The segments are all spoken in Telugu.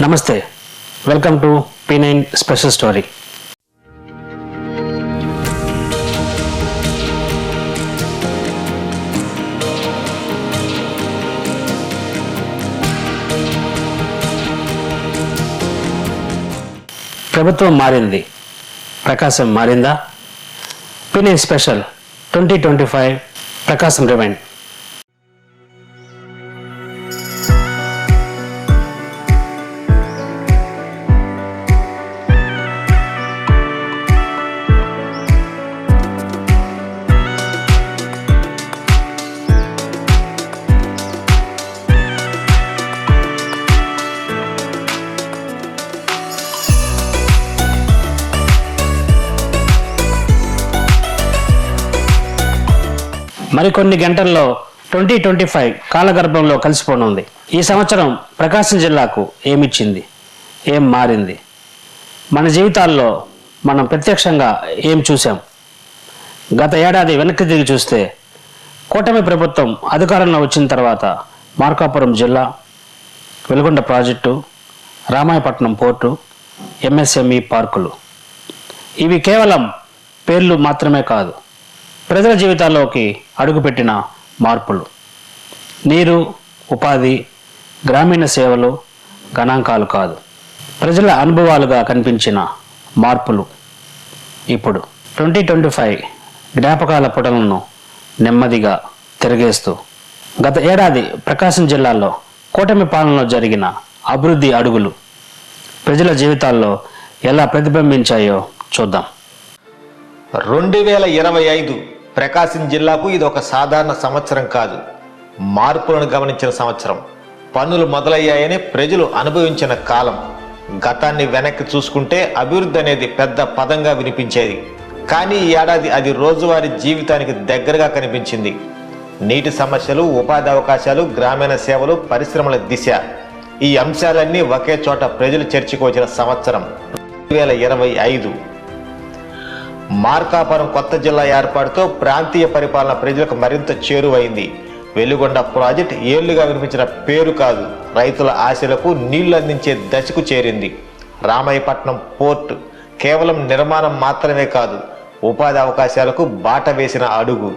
నమస్తే. Welcome to P nine special story ప్రభుత్వం మారింది. ప్రకాశం మారిందా? Pin special twenty twenty five Prakasam remind మరికొన్ని గంటల్లో ట్వంటీ ట్వంటీ ఫైవ్ కాలగర్భంలో కలిసిపోనుంది. ఈ సంవత్సరం ప్రకాశం జిల్లాకు ఏమిచ్చింది? ఏం మారింది? మన జీవితాల్లో మనం ప్రత్యక్షంగా ఏం చూసాం గత ఏడాది వెనక్కి తిరిగి చూస్తే కూటమి ప్రభుత్వం అధికారంలో వచ్చిన తర్వాత మార్కాపురం జిల్లా Veligonda project Ramayapatnam port MSME పార్కులు. ఇవి కేవలం పేర్లు మాత్రమే కాదు. ప్రజల జీవితాల్లోకి అడుగుపెట్టిన మార్పులు. నీరు ఉపాధి గ్రామీణ సేవలు గణాంకాలు కాదు. ప్రజల అనుభవాలుగా కనిపించిన మార్పులు ఇప్పుడు. ట్వంటీ ట్వంటీ ఫైవ్ జ్ఞాపకాల పుటలను నెమ్మదిగా తిరగేస్తూ గత ఏడాది ప్రకాశం జిల్లాలో కూటమి పాలనలో జరిగిన అభివృద్ధి అడుగులు ప్రజల జీవితాల్లో ఎలా ప్రతిబింబించాయో చూద్దాం. రెండు వేల ఇరవై ఐదు ప్రకాశం జిల్లాకు ఇది ఒక సాధారణ సంవత్సరం కాదు. మార్పులను గమనించిన సంవత్సరం. పన్నులు మొదలయ్యాయని ప్రజలు అనుభవించిన కాలం. గతాన్ని వెనక్కి చూసుకుంటే అభివృద్ధి అనేది పెద్ద పదంగా వినిపించేది. కానీ ఈ ఏడాది అది రోజువారీ జీవితానికి దగ్గరగా కనిపించింది. నీటి సమస్యలు ఉపాధి అవకాశాలు గ్రామీణ సేవలు పరిశ్రమల దిశ. ఈ అంశాలన్నీ ఒకే చోట ప్రజలు చర్చకు వచ్చిన సంవత్సరం. రెండు వేల ఇరవై ఐదు. మార్కాపురం కొత్త జిల్లా ఏర్పాటుతో ప్రాంతీయ పరిపాలన ప్రజలకు మరింత చేరువైంది. వెలుగొండ ప్రాజెక్ట్ ఏళ్ళుగా వినిపించిన పేరు కాదు. రైతుల ఆశలకు నీళ్ళు అందించే దశకు చేరింది. రామాయపట్నం పోర్ట్ కేవలం నిర్మాణం మాత్రమే కాదు ఉపాధి అవకాశాలకు బాట వేసిన అడుగు.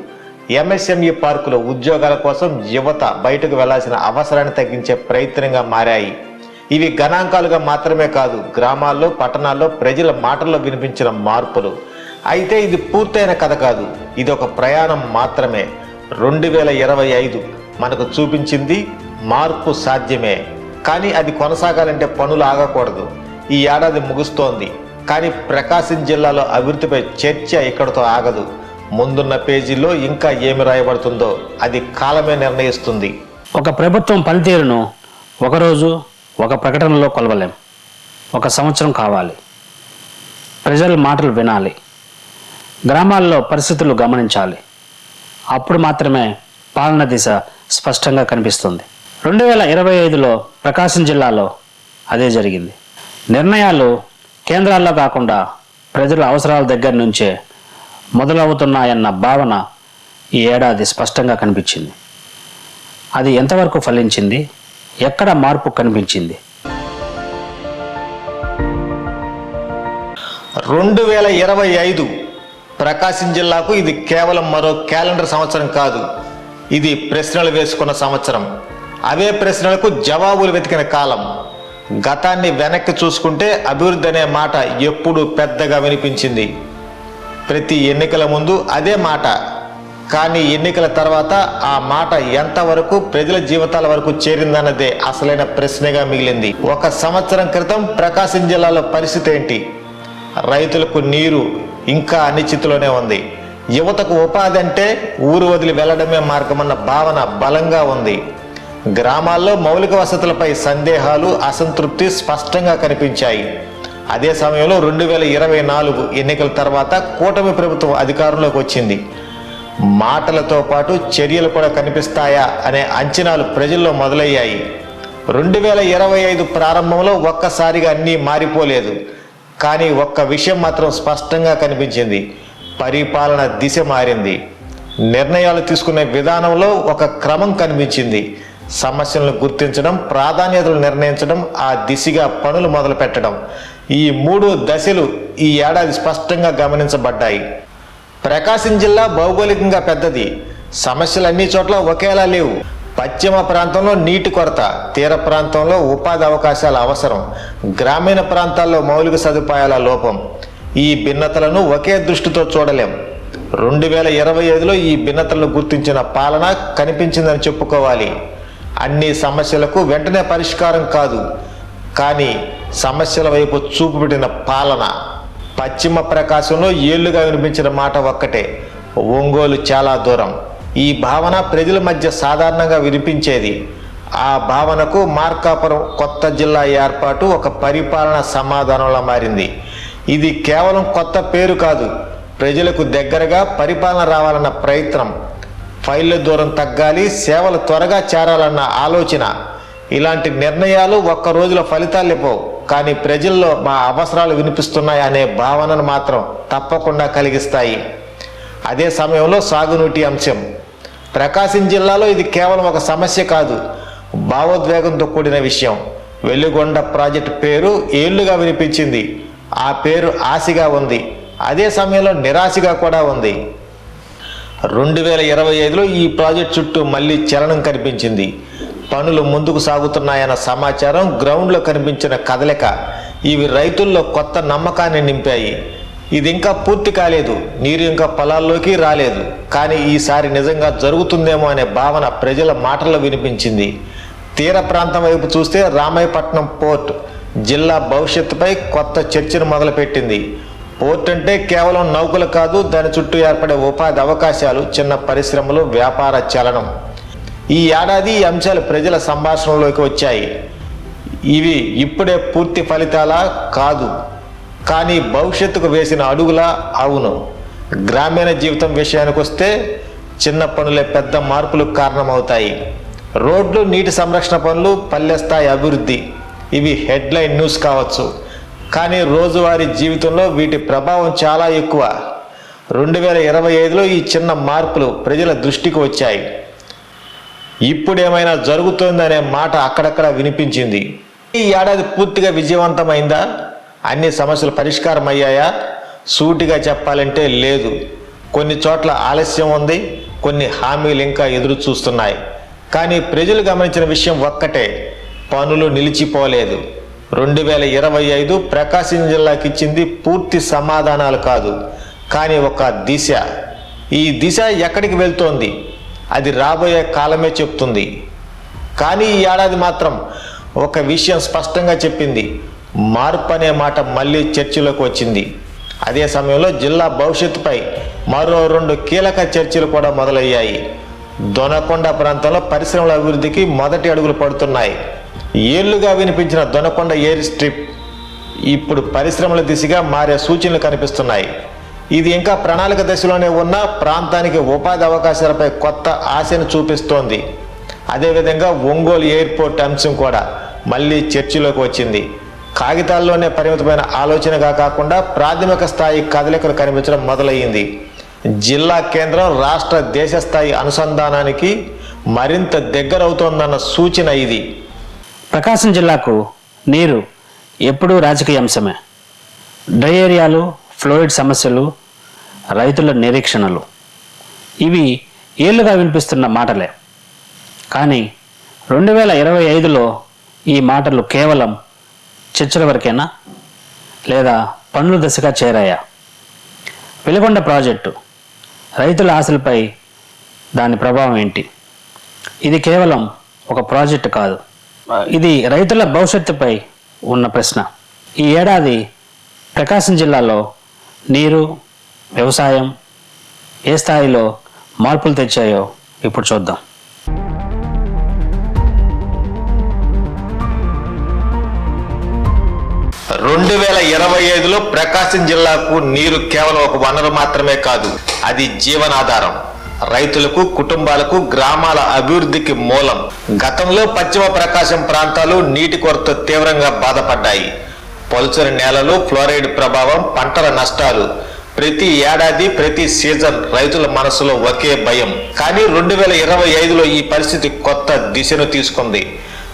ఎంఎస్ఎంఈ పార్కులో ఉద్యోగాల కోసం యువత బయటకు వెళ్ళాల్సిన అవసరాన్ని తగ్గించే ప్రయత్నంగా మారాయి. ఇవి గణాంకాలుగా మాత్రమే కాదు గ్రామాల్లో పట్టణాల్లో ప్రజల మాటల్లో వినిపించిన మార్పులు. అయితే ఇది పూర్తయిన కథ కాదు. ఇది ఒక ప్రయాణం మాత్రమే. రెండు వేల ఇరవై ఐదు మనకు చూపించింది మార్పు సాధ్యమే. కానీ అది కొనసాగాలంటే పనులు ఆగకూడదు. ఈ ఏడాది ముగుస్తోంది. కానీ ప్రకాశం జిల్లాలో అభివృద్ధిపై చర్చ ఇక్కడతో ఆగదు. ముందున్న పేజీలో ఇంకా ఏమి రాయబడుతుందో అది కాలమే నిర్ణయిస్తుంది. ఒక ప్రభుత్వం పనితీరును ఒకరోజు ఒక ప్రకటనలో కొలవలేం. ఒక సంవత్సరం కావాలి. ప్రజల మాటలు వినాలి. గ్రామాల్లో పరిస్థితులు గమనించాలి. అప్పుడు మాత్రమే పాలన దిశ స్పష్టంగా కనిపిస్తుంది. రెండు వేల ఇరవై ఐదులో ప్రకాశం జిల్లాలో అదే జరిగింది. నిర్ణయాలు కేంద్రాల్లో కాకుండా ప్రజల అవసరాల దగ్గర నుంచే మొదలవుతున్నాయన్న భావన ఈ ఏడాది స్పష్టంగా కనిపించింది. అది ఎంతవరకు ఫలించింది? ఎక్కడ మార్పు కనిపించింది? రెండు వేల ఇరవై ఐదు ప్రకాశం జిల్లాకు ఇది కేవలం మరో క్యాలెండర్ సంవత్సరం కాదు. ఇది ప్రశ్నలు వేసుకున్న సంవత్సరం. అవే ప్రశ్నలకు జవాబులు వెతికిన కాలం. గతాన్ని వెనక్కి చూసుకుంటే అభివృద్ధి అనే మాట ఎప్పుడు పెద్దగా వినిపించింది. ప్రతి ఎన్నికల ముందు అదే మాట. కానీ ఎన్నికల తర్వాత ఆ మాట ఎంతవరకు ప్రజల జీవితాల వరకు చేరిందన్నదే అసలైన ప్రశ్నగా మిగిలింది. ఒక సంవత్సరం క్రితం ప్రకాశం జిల్లాలో పరిస్థితి ఏంటి? రైతులకు నీరు ఇంకా అనిశ్చితిలోనే ఉంది. యువతకు ఉపాధి అంటే ఊరు వదిలి వెళ్ళడమే మార్గమన్న భావన బలంగా ఉంది. గ్రామాల్లో మౌలిక వసతులపై సందేహాలు అసంతృప్తి స్పష్టంగా కనిపించాయి. అదే సమయంలో రెండు వేల ఇరవై నాలుగు ఎన్నికల తర్వాత కూటమి ప్రభుత్వం అధికారంలోకి వచ్చింది. మాటలతో పాటు చర్యలు కూడా కనిపిస్తాయా అనే అంచనాలు ప్రజల్లో మొదలయ్యాయి. రెండు వేల ఇరవై ఐదు ప్రారంభంలో ఒక్కసారిగా అన్నీ మారిపోలేదు. కానీ ఒక్క విషయం మాత్రం స్పష్టంగా కనిపించింది. పరిపాలన దిశ మారింది. నిర్ణయాలు తీసుకునే విధానంలో ఒక క్రమం కనిపించింది. సమస్యలను గుర్తించడం ప్రాధాన్యతలు నిర్ణయించడం ఆ దిశగా పనులు మొదలు పెట్టడం ఈ మూడు దశలు ఈ ఏడాది స్పష్టంగా గమనించబడ్డాయి. ప్రకాశం జిల్లా భౌగోళికంగా పెద్దది. సమస్యలు అన్ని చోట్ల ఒకేలా లేవు. పశ్చిమ ప్రాంతంలో నీటి కొరత తీర ప్రాంతంలో ఉపాధి అవకాశాల అవసరం గ్రామీణ ప్రాంతాల్లో మౌలిక సదుపాయాల లోపం. ఈ భిన్నతలను ఒకే దృష్టితో చూడలేం. రెండు వేల ఇరవై ఐదులో ఈ భిన్నతలను గుర్తించిన పాలన కనిపించిందని చెప్పుకోవాలి. అన్ని సమస్యలకు వెంటనే పరిష్కారం కాదు కానీ సమస్యల వైపు చూపు పెట్టిన పాలన. పశ్చిమ ప్రకాశంలో ఏళ్ళుగా వినిపించిన మాట ఒక్కటే ఒంగోలు చాలా దూరం. ఈ భావన ప్రజల మధ్య సాధారణంగా వినిపించేది. ఆ భావనకు మార్కాపురం కొత్త జిల్లా ఏర్పాటు ఒక పరిపాలన సమాధానంలా మారింది. ఇది కేవలం కొత్త పేరు కాదు ప్రజలకు దగ్గరగా పరిపాలన రావాలన్న ప్రయత్నం. ఫైళ్ళ దూరం తగ్గాలి సేవలు త్వరగా చేరాలన్న ఆలోచన. ఇలాంటి నిర్ణయాలు ఒక్క రోజులో ఫలితాలు ఇవ్వవు కానీ ప్రజల్లో మా అవసరాలు వినిపిస్తున్నాయి అనే భావనను మాత్రం తప్పకుండా కలిగిస్తాయి. అదే సమయంలో సాగునీటి అంశం. ప్రకాశం జిల్లాలో ఇది కేవలం ఒక సమస్య కాదు భావోద్వేగంతో కూడిన విషయం. వెల్లుగొండ ప్రాజెక్టు పేరు ఏళ్ళుగా వినిపించింది. ఆ పేరు ఆశగా ఉంది. అదే సమయంలో నిరాశగా కూడా ఉంది. రెండు వేల ఇరవై ఐదులో ఈ ప్రాజెక్ట్ చుట్టూ మళ్ళీ చలనం కనిపించింది. పనులు ముందుకు సాగుతున్నాయన్న సమాచారం గ్రౌండ్లో కనిపించిన కదలిక. ఇవి రైతుల్లో కొత్త నమ్మకాన్ని నింపాయి. ఇది ఇంకా పూర్తి కాలేదు. నీరు ఇంకా పొలాల్లోకి రాలేదు. కానీ ఈసారి నిజంగా జరుగుతుందేమో అనే భావన ప్రజల మాటల్లో వినిపించింది. తీర ప్రాంతం వైపు చూస్తే రామాయపట్నం పోర్ట్ జిల్లా భవిష్యత్తుపై కొత్త చర్చను మొదలుపెట్టింది. పోర్ట్ అంటే కేవలం నౌకలు కాదు దాని చుట్టూ ఏర్పడే ఉపాధి అవకాశాలు చిన్న పరిశ్రమలు వ్యాపార చలనం. ఈ ఏడాది ఈ అంశాలు ప్రజల సంభాషణలోకి వచ్చాయి. ఇవి ఇప్పుడే పూర్తి ఫలితాలా? కాదు. కానీ భవిష్యత్తుకు వేసిన అడుగులా అవును. గ్రామీణ జీవితం విషయానికి వస్తే చిన్న పనులే పెద్ద మార్పులకు కారణమవుతాయి. రోడ్లు నీటి సంరక్షణ పనులు పల్లె స్థాయి అభివృద్ధి. ఇవి హెడ్లైన్ న్యూస్ కావచ్చు. కానీ రోజువారీ జీవితంలో వీటి ప్రభావం చాలా ఎక్కువ. రెండు వేల ఇరవై ఐదులో ఈ చిన్న మార్పులు ప్రజల దృష్టికి వచ్చాయి. ఇప్పుడేమైనా జరుగుతోందనే మాట అక్కడక్కడ వినిపించింది. ఈ ఏడాది పూర్తిగా విజయవంతమైందా? అన్ని సమస్యలు పరిష్కారం అయ్యాయా సూటిగా చెప్పాలంటే లేదు. కొన్ని చోట్ల ఆలస్యం ఉంది కొన్ని హామీలు ఇంకా ఎదురు చూస్తున్నాయి కానీ ప్రజలు గమనించిన విషయం ఒక్కటే పనులు నిలిచిపోలేదు. రెండు వేల ఇరవై ఐదు ప్రకాశం జిల్లాకి ఇచ్చింది పూర్తి సమాధానాలు కాదు కానీ ఒక దిశ. ఈ దిశ ఎక్కడికి వెళ్తోంది? అది రాబోయే కాలమే చెప్తుంది. కానీ ఈ ఏడాది మాత్రం ఒక విషయం స్పష్టంగా చెప్పింది మార్పు అనే మాట మళ్ళీ చర్చలోకి వచ్చింది. అదే సమయంలో జిల్లా భవిష్యత్తుపై మరో రెండు కీలక చర్చలు కూడా మొదలయ్యాయి. దొనకొండ ప్రాంతంలో పరిశ్రమల అభివృద్ధికి మొదటి అడుగులు పడుతున్నాయి. ఏళ్ళుగా వినిపించిన దొనకొండ ఎయిర్ స్ట్రిప్ ఇప్పుడు పరిశ్రమల దిశగా మారే సూచనలు కనిపిస్తున్నాయి. ఇది ఇంకా ప్రణాళిక దశలోనే ఉన్న ప్రాంతానికి ఉపాధి అవకాశాలపై కొత్త ఆశను చూపిస్తోంది. అదేవిధంగా ఒంగోలు ఎయిర్పోర్ట్ అంశం కూడా మళ్ళీ చర్చలోకి వచ్చింది. కాగితాల్లోనే పరిమితమైన ఆలోచనగా కాకుండా ప్రాథమిక స్థాయి కదలికలు కనిపించడం మొదలయ్యింది. జిల్లా కేంద్రం రాష్ట్ర దేశ స్థాయి అనుసంధానానికి మరింత దగ్గరవుతోందన్న సూచన ఇది. ప్రకాశం జిల్లాకు నీరు ఎప్పుడూ రాజకీయ అంశమే. డ్రై ఏరియాలు ఫ్లోయిడ్ సమస్యలు రైతుల నిరీక్షణలు. ఇవి ఏళ్ళుగా వినిపిస్తున్న మాటలే. కానీ రెండు వేల ఇరవై ఐదులో ఈ మాటలు కేవలం చర్చల వరకేనా? లేదా పనుల దశగా చేరాయా? వెలుగొండ ప్రాజెక్టు. రైతుల ఆశలపై దాని ప్రభావం ఏంటి? ఇది కేవలం ఒక ప్రాజెక్టు కాదు. ఇది రైతుల భవిష్యత్తుపై ఉన్న ప్రశ్న. ఈ ఏడాది ప్రకాశం జిల్లాలో నీరు వ్యవసాయం ఏ స్థాయిలో మార్పులు తెచ్చాయో ఇప్పుడు చూద్దాం. రెండు వేల ఇరవై ఐదులో ప్రకాశం జిల్లాకు నీరు కేవలం ఒక వనరు మాత్రమే కాదు అది జీవనాధారం. రైతులకు కుటుంబాలకు గ్రామాల అభివృద్ధికి మూలం. గతంలో పశ్చిమ ప్రకాశం ప్రాంతాలు నీటి కొరత తీవ్రంగా బాధపడ్డాయి. పలుచని నేలలు ఫ్లోరైడ్ ప్రభావం పంటల నష్టాలు. ప్రతి ఏడాది ప్రతి సీజన్ రైతుల మనసులో ఒకే భయం. కానీ రెండు వేల ఇరవై ఐదులో ఈ పరిస్థితి కొత్త దిశను తీసుకుంది.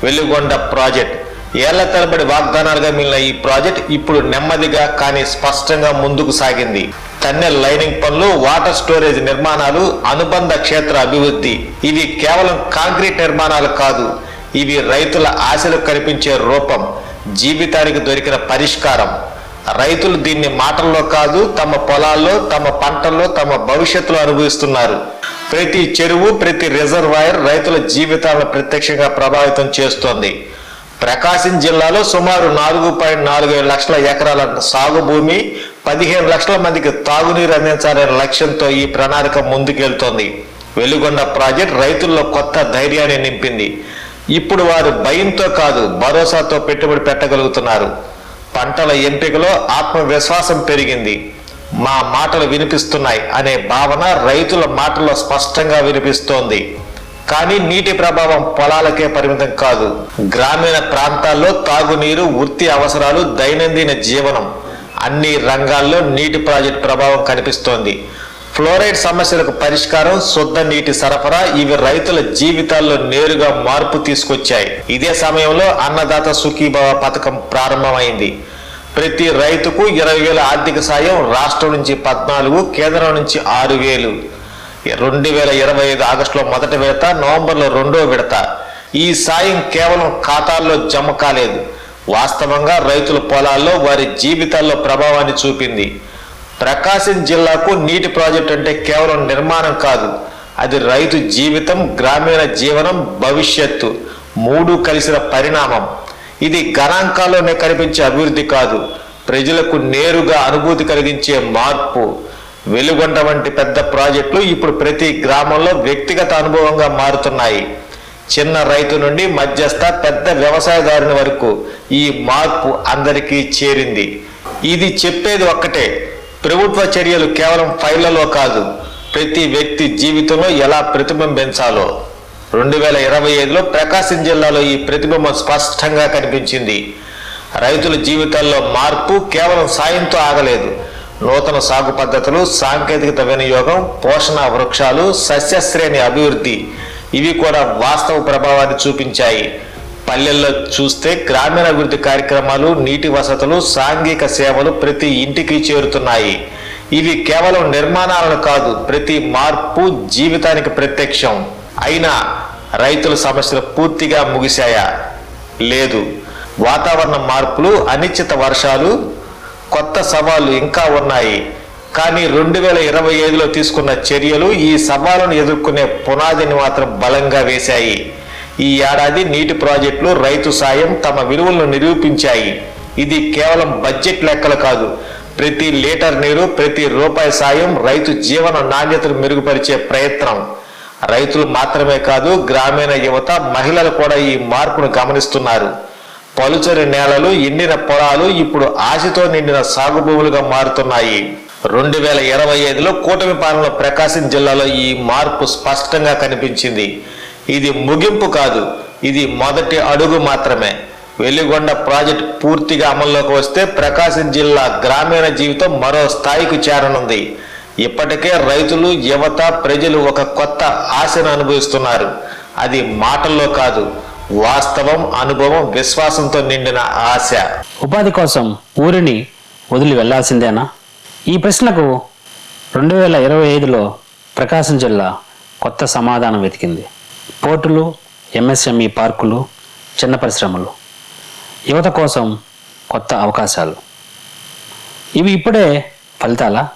వెలుగొండ ప్రాజెక్ట్. ఏళ్ళ తరబడి వాగ్దానాలుగా మిగిలిన ఈ ప్రాజెక్ట్ ఇప్పుడు నెమ్మదిగా కానీ స్పష్టంగా ముందుకు సాగింది. టన్నెల్ లైనింగ్ పనులు వాటర్ స్టోరేజ్ నిర్మాణాలు అనుబంధ క్షేత్ర అభివృద్ధి. ఇవి కేవలం కాంక్రీట్ నిర్మాణాలు కాదు ఇవి రైతుల ఆశలు కనిపించే రూపం జీవితానికి దొరికిన పరిష్కారం. రైతులు దీన్ని మాటల్లో కాదు తమ పొలాల్లో తమ పంటల్లో తమ భవిష్యత్తులో అనుభవిస్తున్నారు. ప్రతి చెరువు ప్రతి రిజర్వాయర్ రైతుల జీవితాలను ప్రత్యక్షంగా ప్రభావితం చేస్తోంది. ప్రకాశం జిల్లాలో సుమారు నాలుగు పాయింట్ నాలుగు లక్షల ఎకరాల సాగు భూమి పదిహేను లక్షల మందికి తాగునీరు అందించాలనే లక్ష్యంతో ఈ ప్రణాళిక ముందుకెళ్తోంది. వెలుగొండ ప్రాజెక్ట్ రైతుల్లో కొత్త ధైర్యాన్ని నింపింది. ఇప్పుడు వారు భయంతో కాదు భరోసాతో పెట్టుబడి పెట్టగలుగుతున్నారు. పంటల ఎంపికలో ఆత్మవిశ్వాసం పెరిగింది. మా మాటలు వినిపిస్తున్నాయి అనే భావన రైతుల మాటల్లో స్పష్టంగా వినిపిస్తోంది. కానీ నీటి ప్రభావం పొలాలకే పరిమితం కాదు. గ్రామీణ ప్రాంతాల్లో తాగునీరు వృత్తి అవసరాలు దైనందిన జీవనం అన్ని రంగాల్లో నీటి ప్రాజెక్ట్ ప్రభావం కనిపిస్తోంది. ఫ్లోరైడ్ సమస్యలకు పరిష్కారం శుద్ధ నీటి సరఫరా ఇవి రైతుల జీవితాల్లో నేరుగా మార్పు తీసుకొచ్చాయి. ఇదే సమయంలో అన్నదాత సుఖీభావ పథకం ప్రారంభమైంది. ప్రతి రైతుకు ఇరవై వేల ఆర్థిక సాయం రాష్ట్రం నుంచి పద్నాలుగు కేంద్రం నుంచి ఆరు వేలు. రెండు వేల ఇరవై ఐదు ఆగస్టులో మొదటి విడత నవంబర్లో రెండో విడత. ఈ సాయం కేవలం ఖాతాల్లో జమ కాలేదు. వాస్తవంగా రైతుల పొలాల్లో వారి జీవితాల్లో ప్రభావాన్ని చూపింది. ప్రకాశం జిల్లాకు నీటి ప్రాజెక్ట్ అంటే కేవలం నిర్మాణం కాదు అది రైతు జీవితం గ్రామీణ జీవనం భవిష్యత్తు మూడు కలిసిన పరిణామం. ఇది గణాంకాల్లోనే కనిపించే అభివృద్ధి కాదు ప్రజలకు నేరుగా అనుభూతి కలిగించే మార్పు. వెలుగొండ వంటి పెద్ద ప్రాజెక్టులు ఇప్పుడు ప్రతి గ్రామంలో వ్యక్తిగత అనుభవంగా మారుతున్నాయి. చిన్న రైతు నుండి మధ్యస్థ పెద్ద వ్యవసాయదారుని వరకు ఈ మార్పు అందరికీ చేరింది. ఇది చెప్పేది ఒక్కటే ప్రభుత్వ చర్యలు కేవలం ఫైళ్ళలో కాదు ప్రతి వ్యక్తి జీవితంలో ఎలా ప్రతిబింబించాలో. రెండు వేల ఇరవై ఐదులో ప్రకాశం జిల్లాలో ఈ ప్రతిబింబం స్పష్టంగా కనిపించింది. రైతుల జీవితాల్లో మార్పు కేవలం సాయంతో ఆగలేదు నూతన సాగు పద్ధతులు సాంకేతికత వినియోగం పోషణ వృక్షాలు సస్యశ్రేణి అభివృద్ధి ఇవి కూడా వాస్తవ ప్రభావాన్ని చూపించాయి. పల్లెల్లో చూస్తే గ్రామీణ అభివృద్ధి కార్యక్రమాలు నీటి వసతులు సాంఘిక సేవలు ప్రతి ఇంటికి చేరుతున్నాయి. ఇవి కేవలం నిర్మాణాలను కాదు ప్రతి మార్పు జీవితానికి ప్రత్యక్షం. అయినా రైతుల సమస్యలు పూర్తిగా ముగిశాయా? లేదు. వాతావరణ మార్పులు అనిశ్చిత వర్షాలు కొత్త సవాళ్ళు ఇంకా ఉన్నాయి. కానీ రెండు వేల ఇరవై ఐదులో తీసుకున్న చర్యలు ఈ సవాలును ఎదుర్కొనే పునాదిని మాత్రం బలంగా వేశాయి. ఈ ఏడాది నీటి ప్రాజెక్టులు రైతు సాయం తమ విలువలను నిరూపించాయి. ఇది కేవలం బడ్జెట్ లెక్కలు కాదు. ప్రతి లీటర్ నీరు ప్రతి రూపాయి సాయం రైతు జీవన నాణ్యతను మెరుగుపరిచే ప్రయత్నం. రైతులు మాత్రమే కాదు గ్రామీణ యువత మహిళలు కూడా ఈ మార్పును గమనిస్తున్నారు. పలుచని నేలలు ఎండిన పొలాలు ఇప్పుడు ఆశతో నిండిన సాగు భూములుగా మారుతున్నాయి. రెండు వేల ఇరవై ఐదులో కూటమి పాలనలో ప్రకాశం జిల్లాలో ఈ మార్పు స్పష్టంగా కనిపించింది. ఇది ముగింపు కాదు ఇది మొదటి అడుగు మాత్రమే. వెలిగొండ ప్రాజెక్ట్ పూర్తిగా అమల్లోకి వస్తే ప్రకాశం జిల్లా గ్రామీణ జీవితం మరో స్థాయికి చేరనుంది. ఇప్పటికే రైతులు యువత ప్రజలు ఒక కొత్త ఆశను అనుభవిస్తున్నారు. అది మాటల్లో కాదు వాస్తవం అనుభవం విశ్వాసంతో నిండిన ఆశ. ఉపాధి కోసం ఊరిని వదిలి వెళ్ళాల్సిందేనా? ఈ ప్రశ్నకు రెండు వేల ఇరవై ఐదులో ప్రకాశం జిల్లా కొత్త సమాధానం వెతికింది. పోర్టులు ఎంఎస్ఎంఈ పార్కులు చిన్న పరిశ్రమలు. యువత కోసం కొత్త అవకాశాలు. ఇవి ఇప్పుడే ఫలితాలా?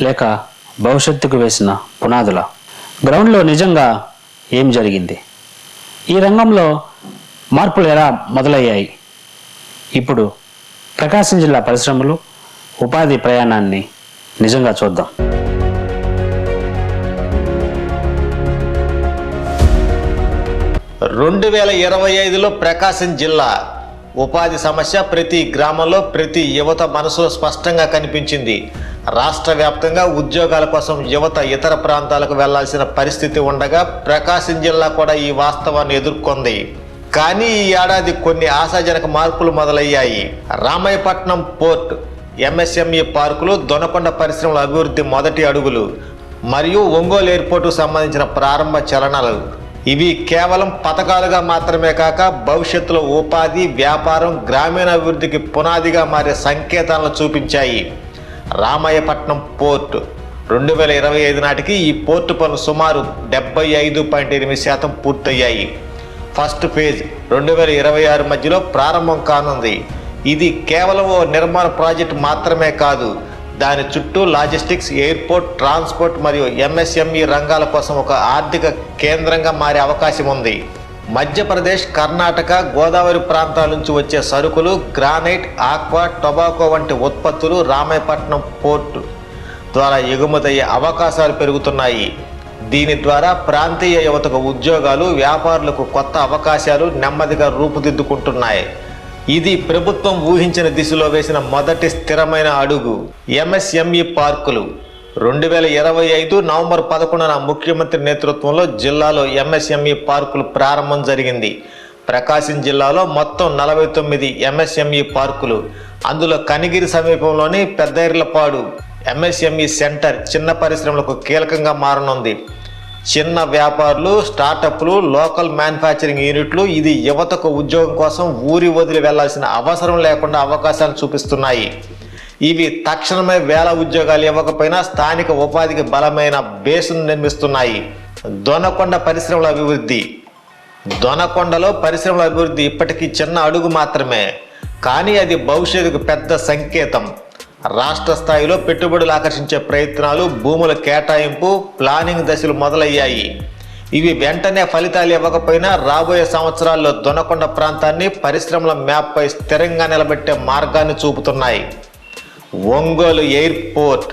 లేక భవిష్యత్తుకు వేసిన పునాదుల? గ్రౌండ్లో నిజంగా ఏం జరిగింది? ఈ రంగంలో మార్పులు ఎలా మొదలయ్యాయి? ఇప్పుడు ప్రకాశం జిల్లా పరిశ్రమలు ఉపాధి ప్రయాణాన్ని నిజంగా చూద్దాం. రెండు వేల ఇరవై ఐదులో ప్రకాశం జిల్లా ఉపాధి సమస్య ప్రతి గ్రామంలో ప్రతి యువత మనసులో స్పష్టంగా కనిపించింది. రాష్ట్ర వ్యాప్తంగా ఉద్యోగాల కోసం యువత ఇతర ప్రాంతాలకు వెళ్ళాల్సిన పరిస్థితి ఉండగా ప్రకాశం జిల్లా కూడా ఈ వాస్తవాన్ని ఎదుర్కొంది. కానీ ఈ ఏడాది కొన్ని ఆశాజనక మార్పులు మొదలయ్యాయి. రామాయపట్నం పోర్ట్ ఎంఎస్ఎంఈ పార్కులు దొనకొండ పరిశ్రమల అభివృద్ధి మొదటి అడుగులు మరియు ఒంగోలు ఎయిర్పోర్టుకు సంబంధించిన ప్రారంభ చలనాలు. ఇవి కేవలం పథకాలుగా మాత్రమే కాక భవిష్యత్తులో ఉపాధి వ్యాపారం గ్రామీణ అభివృద్ధికి పునాదిగా మారే సంకేతాలను చూపించాయి. రామాయపట్నం పోర్ట్. రెండు వేల ఇరవై ఐదు నాటికి ఈ పోర్టు పనులు సుమారు డెబ్బై ఐదు పాయింట్ ఎనిమిది శాతం పూర్తయ్యాయి. ఫస్ట్ ఫేజ్ రెండు వేల ఇరవై ఆరు మధ్యలో ప్రారంభం కానుంది. ఇది కేవలం ఓ నిర్మాణ ప్రాజెక్ట్ మాత్రమే కాదు దాని చుట్టూ లాజిస్టిక్స్ ఎయిర్పోర్ట్ ట్రాన్స్పోర్ట్ మరియు ఎంఎస్ఎంఈ రంగాల కోసం ఒక ఆర్థిక కేంద్రంగా మారే అవకాశం ఉంది. మధ్యప్రదేశ్ కర్ణాటక గోదావరి ప్రాంతాల నుంచి వచ్చే సరుకులు గ్రానైట్ ఆక్వా టొబాకో వంటి ఉత్పత్తులు రామాయపట్నం పోర్టు ద్వారా ఎగుమతయ్యే అవకాశాలు పెరుగుతున్నాయి. దీని ద్వారా ప్రాంతీయ యువతకు ఉద్యోగాలు వ్యాపారులకు కొత్త అవకాశాలు నెమ్మదిగా రూపుదిద్దుకుంటున్నాయి. ఇది ప్రభుత్వం ఊహించిన దిశలో వేసిన మొదటి స్థిరమైన అడుగు. ఎంఎస్ఎంఈ పార్కులు. రెండు వేల ఇరవై ఐదు నవంబర్ పదకొండున ముఖ్యమంత్రి నేతృత్వంలో జిల్లాలో ఎంఎస్ఎంఈ పార్కులు ప్రారంభం జరిగింది. ప్రకాశం జిల్లాలో మొత్తం నలభై తొమ్మిది ఎంఎస్ఎంఈ పార్కులు. అందులో కనిగిరి సమీపంలోని పెద్దైర్లపాడు ఎంఎస్ఎంఈ సెంటర్ చిన్న పరిశ్రమలకు కీలకంగా మారనుంది. చిన్న వ్యాపారులు స్టార్టప్లు లోకల్ మ్యానుఫ్యాక్చరింగ్ యూనిట్లు ఇది యువతకు ఉద్యోగం కోసం ఊరి వదిలి వెళ్ళాల్సిన అవసరం లేకుండా అవకాశాలు చూపిస్తున్నాయి. ఇవి తక్షణమే వేల ఉద్యోగాలు ఇవ్వకపోయినా స్థానిక ఉపాధికి బలమైన బేసును నిర్మిస్తున్నాయి. దొనకొండ పరిశ్రమల అభివృద్ధి. దొనకొండలో పరిశ్రమల అభివృద్ధి ఇప్పటికీ చిన్న అడుగు మాత్రమే. కానీ అది భవిష్యత్తుకు పెద్ద సంకేతం. రాష్ట్ర స్థాయిలో పెట్టుబడులు ఆకర్షించే ప్రయత్నాలు భూముల కేటాయింపు ప్లానింగ్ దశలు మొదలయ్యాయి. ఇవి వెంటనే ఫలితాలు ఇవ్వకపోయినా రాబోయే సంవత్సరాల్లో దొనకొండ ప్రాంతాన్ని పరిశ్రమల మ్యాప్పై స్థిరంగా నిలబెట్టే మార్గాన్ని చూపుతున్నాయి. Ongole airport.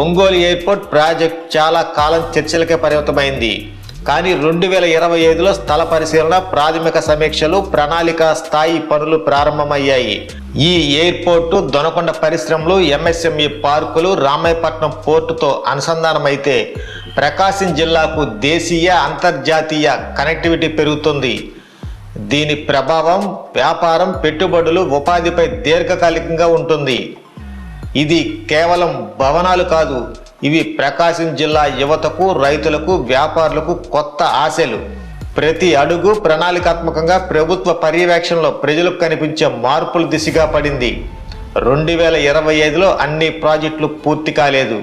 Ongole airport project చాలా కాలం చర్చలకే పరిమితమైంది. కానీ రెండు వేల ఇరవై ఐదులో స్థల పరిశీలన ప్రాథమిక సమీక్షలు ప్రణాళిక స్థాయి పనులు ప్రారంభమయ్యాయి. ఈ ఎయిర్పోర్టు దొనకొండ పరిశ్రమలు ఎంఎస్ఎంఈ పార్కులు రామాయపట్నం పోర్టుతో అనుసంధానమైతే ప్రకాశం జిల్లాకు దేశీయ అంతర్జాతీయ కనెక్టివిటీ పెరుగుతుంది. దీని ప్రభావం వ్యాపారం పెట్టుబడులు ఉపాధిపై దీర్ఘకాలికంగా ఉంటుంది. ఇది కేవలం భవనాలు కాదు ఇవి ప్రకాశం జిల్లా యువతకు రైతులకు వ్యాపారులకు కొత్త ఆశలు. ప్రతి అడుగు ప్రణాళికాత్మకంగా ప్రభుత్వ పర్యవేక్షణలో ప్రజలకు కనిపించే మార్పుల దిశగా పడింది. రెండు వేల ఇరవై ఐదులో అన్ని ప్రాజెక్టులు పూర్తి కాలేదు.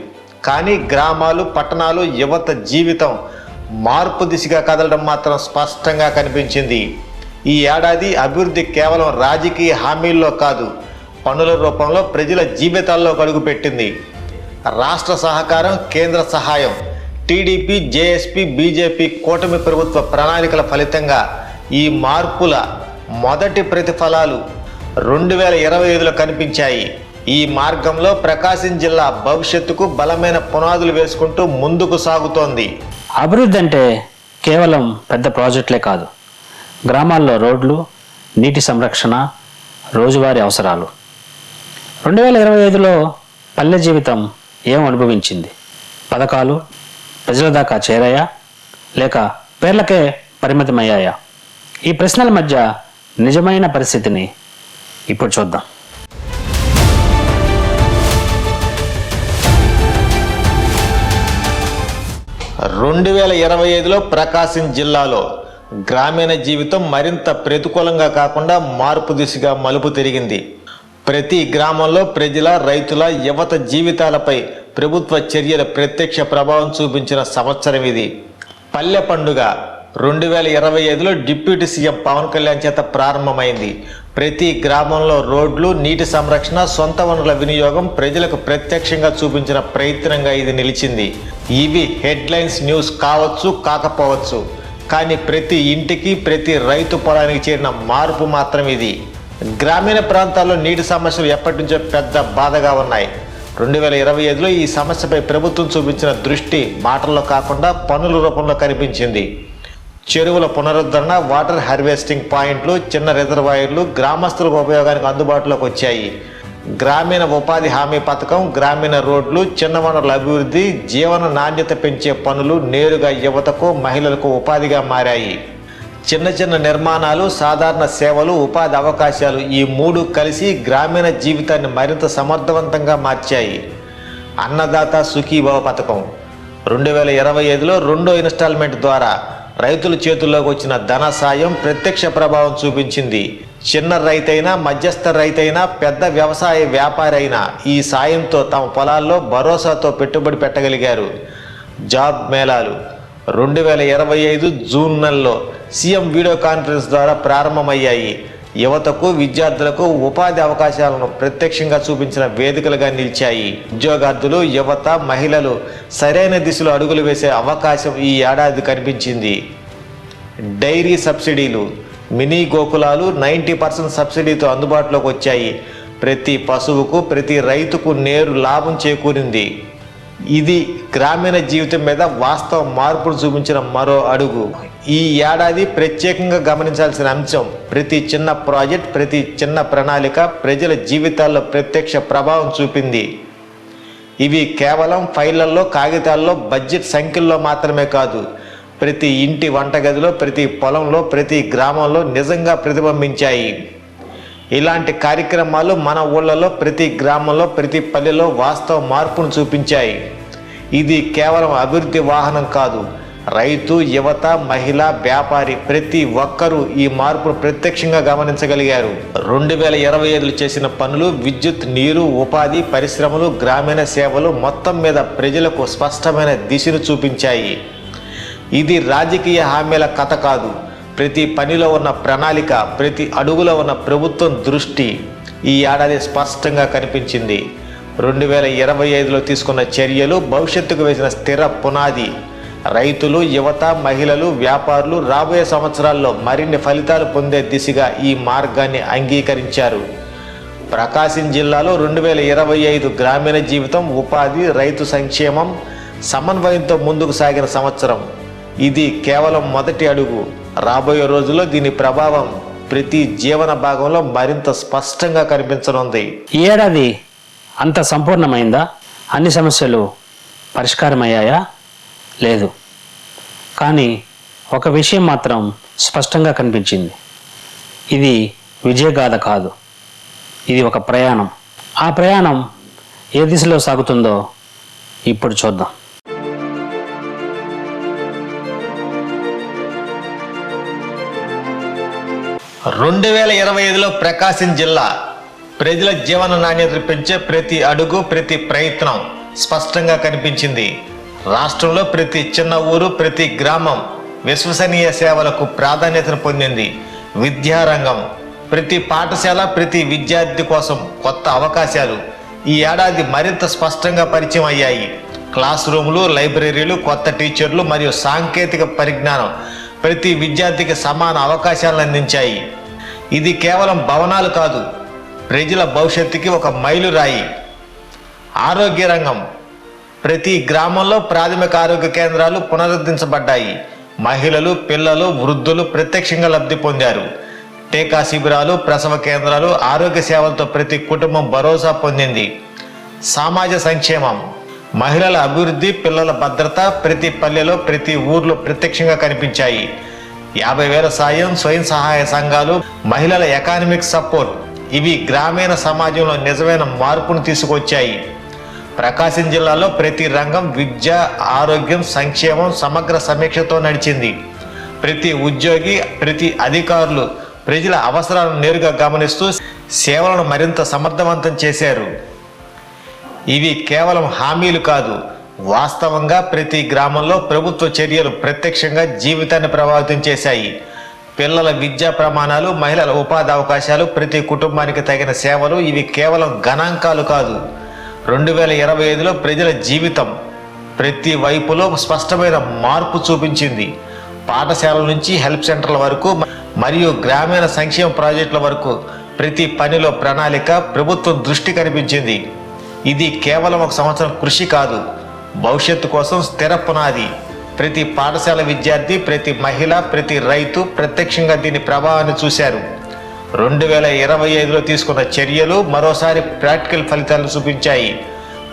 కానీ గ్రామాలు పట్టణాలు యువత జీవితం మార్పు దిశగా కదలడం మాత్రం స్పష్టంగా కనిపించింది. ఈ ఏడాది అభివృద్ధి కేవలం రాజకీయ హామీల్లో కాదు పనుల రూపంలో ప్రజల జీవితాల్లో అడుగుపెట్టింది రాష్ట్ర సహకారం కేంద్ర సహాయం టీడీపీ జేఎస్పీ బీజేపీ కూటమి ప్రభుత్వ ప్రణాళికల ఫలితంగా ఈ మార్పుల మొదటి ప్రతిఫలాలు రెండు వేల ఇరవై ఐదులో కనిపించాయి. ఈ మార్గంలో ప్రకాశం జిల్లా భవిష్యత్తుకు బలమైన పునాదులు వేసుకుంటూ ముందుకు సాగుతోంది. అభివృద్ధి అంటే కేవలం పెద్ద ప్రాజెక్టులే కాదు గ్రామాల్లో రోడ్లు నీటి సంరక్షణ రోజువారీ అవసరాలు. రెండు వేల ఇరవై ఐదులో పల్లె జీవితం ఏం అనుభవించింది? పథకాలు ప్రజల దాకా చేరాయా? లేక పేర్లకే పరిమితమయ్యాయా? ఈ ప్రశ్నల మధ్య నిజమైన పరిస్థితిని ఇప్పుడు చూద్దాం. రెండు వేల ఇరవై ఐదులో ప్రకాశం జిల్లాలో గ్రామీణ జీవితం మరింత ప్రతికూలంగా కాకుండా మార్పు దిశగా మలుపు తిరిగింది. ప్రతి గ్రామంలో ప్రజల రైతుల యువత జీవితాలపై ప్రభుత్వ చర్యల ప్రత్యక్ష ప్రభావం చూపించిన సంవత్సరం ఇది. పల్లె పండుగ రెండు వేల ఇరవై ఐదులో డిప్యూటీ సీఎం పవన్ కళ్యాణ్ చేత ప్రారంభమైంది. ప్రతి గ్రామంలో రోడ్లు నీటి సంరక్షణ సొంత వనరుల వినియోగం ప్రజలకు ప్రత్యక్షంగా చూపించిన ప్రయత్నంగా ఇది నిలిచింది. ఇవి హెడ్లైన్స్ న్యూస్ కావచ్చు కాకపోవచ్చు. కానీ ప్రతి ఇంటికి ప్రతి రైతు పొలానికి చేరిన మార్పు మాత్రం ఇది. గ్రామీణ ప్రాంతాల్లో నీటి సమస్యలు ఎప్పటి నుంచో పెద్ద బాధగా ఉన్నాయి. రెండు వేల ఇరవై ఐదులో ఈ సమస్యపై ప్రభుత్వం చూపించిన దృష్టి మాటల్లో కాకుండా పనుల రూపంలో కనిపించింది. చెరువుల పునరుద్ధరణ వాటర్ హార్వెస్టింగ్ పాయింట్లు చిన్న రిజర్వాయర్లు గ్రామస్తులకు ఉపయోగానికి అందుబాటులోకి వచ్చాయి. గ్రామీణ ఉపాధి హామీ పథకం గ్రామీణ రోడ్లు చిన్న వనరుల అభివృద్ధి జీవన నాణ్యత పెంచే పనులు నేరుగా యువతకు మహిళలకు ఉపాధిగా మారాయి. చిన్న చిన్న నిర్మాణాలు సాధారణ సేవలు ఉపాధి అవకాశాలు ఈ మూడు కలిసి గ్రామీణ జీవితాన్ని మరింత సమర్థవంతంగా మార్చాయి. అన్నదాత సుఖీభవ పథకం. రెండు వేల ఇరవై ఐదులో రెండో ఇన్స్టాల్మెంట్ ద్వారా రైతుల చేతుల్లోకి వచ్చిన ధన సాయం ప్రత్యక్ష ప్రభావం చూపించింది. చిన్న రైతైనా మధ్యస్థ రైతైనా పెద్ద వ్యవసాయ వ్యాపారి అయినా ఈ సాయంతో తమ పొలాల్లో భరోసాతో పెట్టుబడి పెట్టగలిగారు. జాబ్ మేళాలు. రెండు వేల ఇరవై ఐదు జూన్ నెలలో సీఎం వీడియో కాన్ఫరెన్స్ ద్వారా ప్రారంభమయ్యాయి. యువతకు విద్యార్థులకు ఉపాధి అవకాశాలను ప్రత్యక్షంగా చూపించిన వేదికలుగా నిలిచాయి. ఉద్యోగార్థులు యువత మహిళలు సరైన దిశలో అడుగులు వేసే అవకాశం ఈ ఏడాది కనిపించింది. డైరీ సబ్సిడీలు మినీ గోకులాలు నైంటీ పర్సెంట్ సబ్సిడీతో అందుబాటులోకి వచ్చాయి. ప్రతి పశువుకు ప్రతి రైతుకు నేరు లాభం చేకూరింది. ఇది గ్రామీణ జీవితం మీద వాస్తవ మార్పును చూపించిన మరో అడుగు. ఈ ఏడాది ప్రత్యేకంగా గమనించాల్సిన అంశం ప్రతి చిన్న ప్రాజెక్ట్ ప్రతి చిన్న ప్రణాళిక ప్రజల జీవితాల్లో ప్రత్యక్ష ప్రభావం చూపింది. ఇవి కేవలం ఫైళ్ళలో కాగితాల్లో బడ్జెట్ సంఖ్యల్లో మాత్రమే కాదు ప్రతి ఇంటి వంటగదిలో ప్రతి పొలంలో ప్రతి గ్రామంలో నిజంగా ప్రతిబింబించాయి. ఇలాంటి కార్యక్రమాలు మన ఊళ్ళలో ప్రతి గ్రామంలో ప్రతి పల్లెలో వాస్తవ మార్పును చూపించాయి. ఇది కేవలం అభివృద్ధి వాహనం కాదు రైతు యువత మహిళ వ్యాపారి ప్రతి ఒక్కరూ ఈ మార్పును ప్రత్యక్షంగా గమనించగలిగారు. రెండు వేల ఇరవై ఐదులో చేసిన పనులు విద్యుత్ నీరు ఉపాధి పరిశ్రమలు గ్రామీణ సేవలు మొత్తం మీద ప్రజలకు స్పష్టమైన దిశను చూపించాయి. ఇది రాజకీయ హామీల కథ కాదు. ప్రతి పనిలో ఉన్న ప్రణాళిక ప్రతి అడుగులో ఉన్న ప్రభుత్వం దృష్టి ఈ ఏడాది స్పష్టంగా కనిపించింది. రెండు వేల ఇరవై ఐదులో తీసుకున్న చర్యలు భవిష్యత్తుకు వేసిన స్థిర పునాది రైతులు యువత మహిళలు వ్యాపారులు రాబోయే సంవత్సరాల్లో మరిన్ని ఫలితాలు పొందే దిశగా ఈ మార్గాన్ని అంగీకరించారు. ప్రకాశం జిల్లాలో రెండు వేల ఇరవై ఐదు గ్రామీణ జీవితం ఉపాధి రైతు సంక్షేమం సమన్వయంతో ముందుకు సాగిన సంవత్సరం. ఇది కేవలం మొదటి అడుగు. రాబోయే రోజుల్లో దీని ప్రభావం ప్రతి జీవన భాగంలో మరింత స్పష్టంగా కనిపించనుంది. ఈ ఏడాది అంత సంపూర్ణమైందా? అన్ని సమస్యలు పరిష్కారమయ్యాయా? లేదు. కానీ ఒక విషయం మాత్రం స్పష్టంగా కనిపించింది. ఇది విజయగాథ కాదు. ఇది ఒక ప్రయాణం. ఆ ప్రయాణం ఏ దిశలో సాగుతుందో ఇప్పుడు చూద్దాం. రెండు వేల ఇరవై ఐదులో ప్రకాశం జిల్లా ప్రజల జీవన నాణ్యతను పెంచే ప్రతి అడుగు ప్రతి ప్రయత్నం స్పష్టంగా కనిపించింది. రాష్ట్రంలో ప్రతి చిన్న ఊరు ప్రతి గ్రామం విశ్వసనీయ సేవలకు ప్రాధాన్యతను పొందింది విద్యారంగం. ప్రతి పాఠశాల ప్రతి విద్యార్థి కోసం కొత్త అవకాశాలు ఈ ఏడాది మరింత స్పష్టంగా పరిచయం అయ్యాయి. క్లాస్ రూములు లైబ్రరీలు కొత్త టీచర్లు మరియు సాంకేతిక పరిజ్ఞానం ప్రతి విద్యార్థికి సమాన అవకాశాలను అందించాయి. ఇది కేవలం భవనాలు కాదు ప్రజల భవిష్యత్తుకి ఒక మైలురాయి. ఆరోగ్య రంగం ప్రతి గ్రామంలో ప్రాథమిక ఆరోగ్య కేంద్రాలు పునరుద్ధరించబడ్డాయి. మహిళలు పిల్లలు వృద్ధులు ప్రత్యక్షంగా లబ్ధి పొందారు. టీకా శిబిరాలు ప్రసవ కేంద్రాలు ఆరోగ్య సేవలతో ప్రతి కుటుంబం భరోసా పొందింది. సమాజ సంక్షేమం. మహిళల అభివృద్ధి పిల్లల భద్రత ప్రతి పల్లెలో ప్రతి ఊర్లో ప్రత్యక్షంగా కనిపించాయి. యాభై వేల సాయం స్వయం సహాయ సంఘాలు మహిళల ఎకానమిక్ సపోర్ట్ ఇవి గ్రామీణ సమాజంలో నిజమైన మార్పును తీసుకొచ్చాయి. ప్రకాశం జిల్లాలో ప్రతి రంగం విద్య ఆరోగ్యం సంక్షేమం సమగ్ర సమీక్షతో నడిచింది. ప్రతి ఉద్యోగి ప్రతి అధికారులు ప్రజల అవసరాలను నేరుగా గమనిస్తూ సేవలను మరింత సమర్థవంతం చేశారు. ఇవి కేవలం హామీలు కాదు వాస్తవంగా ప్రతి గ్రామంలో ప్రభుత్వ చర్యలు ప్రత్యక్షంగా జీవితాన్ని ప్రభావితం చేశాయి. పిల్లల విద్యా ప్రమాణాలు మహిళల ఉపాధి అవకాశాలు ప్రతి కుటుంబానికి తగిన సేవలు ఇవి కేవలం గణాంకాలు కాదు. రెండు వేల ఇరవై ఐదులో ప్రజల జీవితం ప్రతి వైపులో స్పష్టమైన మార్పు చూపించింది. పాఠశాలల నుంచి హెల్ప్ సెంటర్ల వరకు మరియు గ్రామీణ సంక్షేమ ప్రాజెక్టుల వరకు ప్రతి పనిలో ప్రణాళిక ప్రభుత్వం దృష్టి కనిపించింది. ఇది కేవలం ఒక సంవత్సరం కృషి కాదు భవిష్యత్తు కోసం స్థిర పునాది. ప్రతి పాఠశాల విద్యార్థి ప్రతి మహిళ ప్రతి రైతు ప్రత్యక్షంగా దీని ప్రభావాన్ని చూశారు. రెండు వేల ఇరవై ఐదులో తీసుకున్న చర్యలు మరోసారి ప్రాక్టికల్ ఫలితాలను చూపించాయి.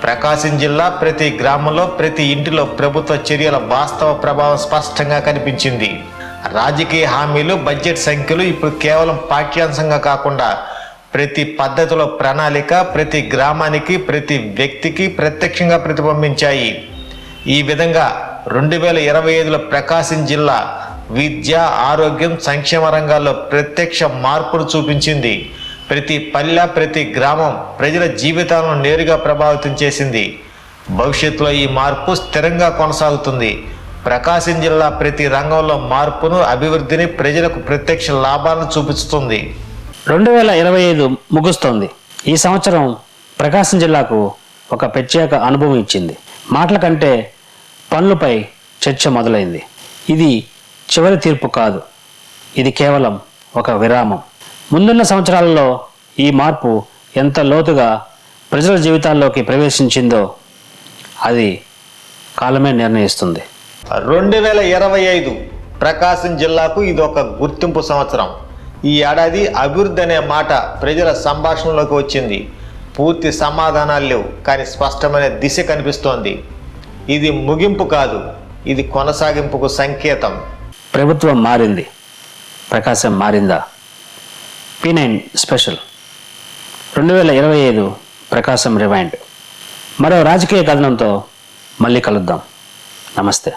ప్రకాశం జిల్లా ప్రతి గ్రామంలో ప్రతి ఇంటిలో ప్రభుత్వ చర్యల వాస్తవ ప్రభావం స్పష్టంగా కనిపించింది. రాజకీయ హామీలు బడ్జెట్ సంఖ్యలు ఇప్పుడు కేవలం పాఠ్యాంశంగా కాకుండా ప్రతి పద్ధతిలో ప్రణాళిక ప్రతి గ్రామానికి ప్రతి వ్యక్తికి ప్రత్యక్షంగా ప్రతిబింబించాయి. ఈ విధంగా రెండు వేల ఇరవై ఐదులో ప్రకాశం జిల్లా విద్య ఆరోగ్యం సంక్షేమ రంగాల్లో ప్రత్యక్ష మార్పును చూపించింది. ప్రతి పల్లె ప్రతి గ్రామం ప్రజల జీవితాలను నేరుగా ప్రభావితం చేసింది. భవిష్యత్తులో ఈ మార్పు స్థిరంగా కొనసాగుతుంది. ప్రకాశం జిల్లా ప్రతి రంగంలో మార్పును అభివృద్ధిని ప్రజలకు ప్రత్యక్ష లాభాలను చూపిస్తుంది. రెండు వేల ఇరవై ఐదు ముగుస్తోంది. ఈ సంవత్సరం ప్రకాశం జిల్లాకు ఒక ప్రత్యేక అనుభవం ఇచ్చింది. మాటల కంటే పనులపై చర్చ మొదలైంది. ఇది చివరి తీర్పు కాదు. ఇది కేవలం ఒక విరామం. ముందున్న సంవత్సరాలలో ఈ మార్పు ఎంత లోతుగా ప్రజల జీవితాల్లోకి ప్రవేశించిందో అది కాలమే నిర్ణయిస్తుంది. రెండు వేల ఇరవై ఐదు ప్రకాశం జిల్లాకు ఇది ఒక గుర్తింపు సంవత్సరం. ఈ ఏడాది అభివృద్ధి అనే మాట ప్రజల సంభాషణలోకి వచ్చింది. పూర్తి సమాధానాలు లేవు కానీ స్పష్టమైన దిశ కనిపిస్తోంది. ఇది ముగింపు కాదు ఇది కొనసాగింపుకు సంకేతం. ప్రభుత్వం మారింది. ప్రకాశం మారిందా? పి నైన్ స్పెషల్ రెండు వేల ఇరవై ఐదు ప్రకాశం రివైండ్ మరో రాజకీయ కథనంతో మళ్ళీ కలుద్దాం. నమస్తే.